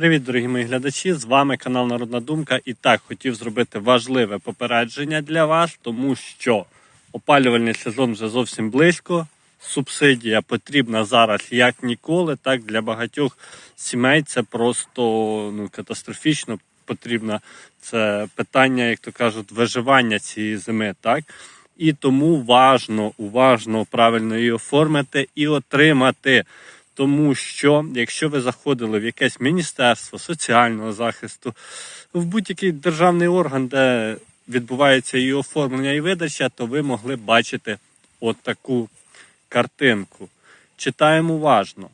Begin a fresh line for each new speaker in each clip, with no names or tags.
Привіт, дорогі мої глядачі! З вами канал Народна Думка. І так хотів зробити важливе попередження для вас, тому що опалювальний сезон вже зовсім близько. Субсидія потрібна зараз як ніколи. Так для багатьох сімей це просто ну, катастрофічно потрібно. Це питання, як то кажуть, виживання цієї зими. Так і тому важно, уважно, правильно її оформити і отримати. Тому що якщо ви заходили в якесь міністерство соціального захисту, в будь-який державний орган, де відбувається її оформлення і видача, то ви могли бачити от таку картинку. Читаємо уважно,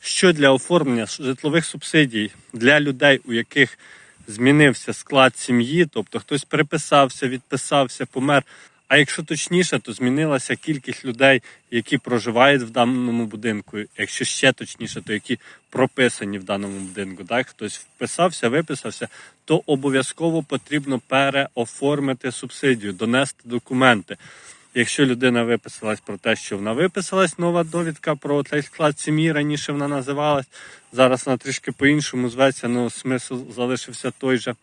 що для оформлення житлових субсидій для людей, у яких змінився склад сім'ї, тобто хтось приписався, відписався, помер. А якщо точніше, то змінилася кількість людей, які проживають в даному будинку. Якщо ще точніше, то які прописані в даному будинку. Так, хтось вписався, виписався, то обов'язково потрібно переоформити субсидію, донести документи. Якщо людина виписалась про те, що вона виписалась, нова довідка про цей склад сім'ї, раніше вона називалась, зараз вона трішки по-іншому зветься, але смисл залишився той же.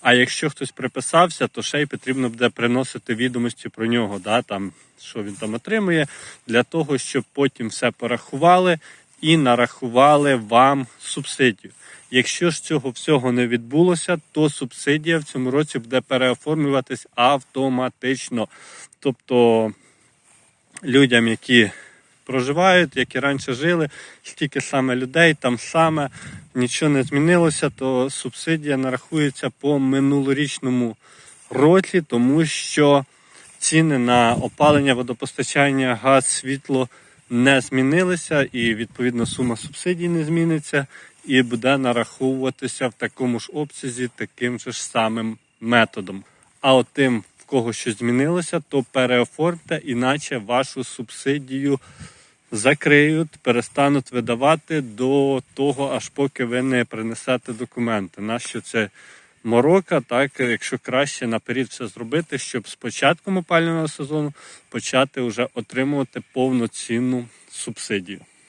А якщо хтось приписався, то ще й потрібно буде приносити відомості про нього, да, там, що він там отримує, для того, щоб потім все порахували і нарахували вам субсидію. Якщо ж цього всього не відбулося, то субсидія в цьому році буде переоформлюватись автоматично. Тобто людям, які проживають, які раніше жили, стільки саме людей, там саме нічого не змінилося, то субсидія нарахується по минулорічному році, тому що ціни на опалення, водопостачання, газ, світло не змінилися, і відповідно сума субсидій не зміниться, і буде нараховуватися в такому ж обсязі, таким же ж самим методом. А от тим, в кого щось змінилося, то переоформте, іначе вашу субсидію закриють, перестануть видавати до того, аж поки ви не принесете документи. Нащо це морока, так якщо краще наперед все зробити, щоб з початком опалювального сезону почати вже отримувати повноцінну субсидію.